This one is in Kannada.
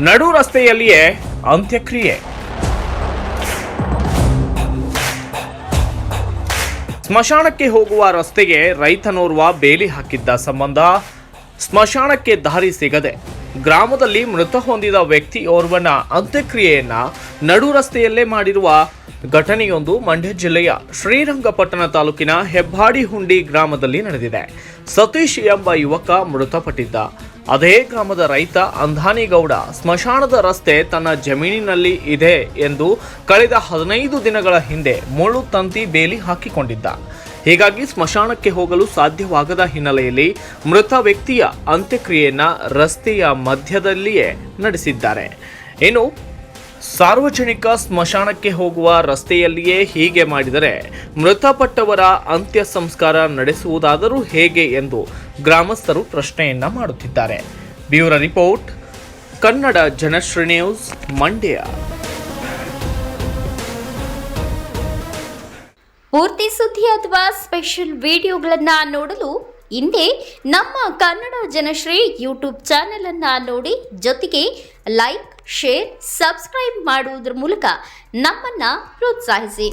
ನಡು ರಸ್ತೆಯಲ್ಲಿಯೇ ಅಂತ್ಯಕ್ರಿಯೆ. ಸ್ಮಶಾನಕ್ಕೆ ಹೋಗುವ ರಸ್ತೆಗೆ ರೈತನೋರ್ವ ಬೇಲಿ ಹಾಕಿದ್ದ ಸಂಬಂಧ ಸ್ಮಶಾನಕ್ಕೆ ದಾರಿ ಸಿಗದೆ ಗ್ರಾಮದಲ್ಲಿ ಮೃತ ಹೊಂದಿದ ವ್ಯಕ್ತಿಯೋರ್ವನ ಅಂತ್ಯಕ್ರಿಯೆಯನ್ನ ನಡು ರಸ್ತೆಯಲ್ಲೇ ಮಾಡಿರುವ ಘಟನೆಯೊಂದು ಮಂಡ್ಯ ಜಿಲ್ಲೆಯ ಶ್ರೀರಂಗಪಟ್ಟಣ ತಾಲೂಕಿನ ಹೆಬ್ಬಾಡಿ ಹುಂಡಿ ಗ್ರಾಮದಲ್ಲಿ ನಡೆದಿದೆ. ಸತೀಶ್ ಎಂಬ ಯುವಕ ಮೃತಪಟ್ಟಿದ್ದ. ಅದೇ ಗ್ರಾಮದ ರೈತ ಅಂಧಾನಿಗೌಡ ಸ್ಮಶಾನದ ರಸ್ತೆ ತನ್ನ ಜಮೀನಿನಲ್ಲಿ ಇದೆ ಎಂದು ಕಳೆದ ಹದಿನೈದು ದಿನಗಳ ಹಿಂದೆ ಮುಳ್ಳು ತಂತಿ ಬೇಲಿ ಹಾಕಿಕೊಂಡಿದ್ದ. ಹೀಗಾಗಿ ಸ್ಮಶಾನಕ್ಕೆ ಹೋಗಲು ಸಾಧ್ಯವಾಗದ ಹಿನ್ನೆಲೆಯಲ್ಲಿ ಮೃತ ವ್ಯಕ್ತಿಯ ಅಂತ್ಯಕ್ರಿಯೆಯನ್ನ ರಸ್ತೆಯ ಮಧ್ಯದಲ್ಲಿಯೇ ನಡೆಸಿದ್ದಾರೆ. ಇನ್ನು ಸಾರ್ವಜನಿಕ ಸ್ಮಶಾನಕ್ಕೆ ಹೋಗುವ ರಸ್ತೆಯಲ್ಲಿಯೇ ಹೀಗೆ ಮಾಡಿದರೆ ಮೃತಪಟ್ಟವರ ಅಂತ್ಯ ಸಂಸ್ಕಾರ ನಡೆಸುವುದಾದರೂ ಹೇಗೆ ಎಂದು ಗ್ರಾಮಸ್ಥರು ಪ್ರಶ್ನೆಯನ್ನ ಮಾಡುತ್ತಿದ್ದಾರೆ. Bureau report, Kannada Janashree news, Mandya. ಪೂರ್ತಿ ಸುದ್ದಿ ಅಥವಾ ಸ್ಪೆಷಲ್ ವಿಡಿಯೋಗಳನ್ನ ನೋಡಲು ಹಿಂದೆ ನಮ್ಮ ಕನ್ನಡ ಜನಶ್ರೀ ಯೂಟ್ಯೂಬ್ ಚಾನೆಲ್ ಅನ್ನ ನೋಡಿ, ಜೊತೆಗೆ ಲೈಕ್, ಶೇರ್, ಸಬ್ಸ್ಕ್ರೈಬ್ ಮಾಡುವುದರ ಮೂಲಕ ನಮ್ಮನ್ನ ಪ್ರೋತ್ಸಾಹಿಸಿ.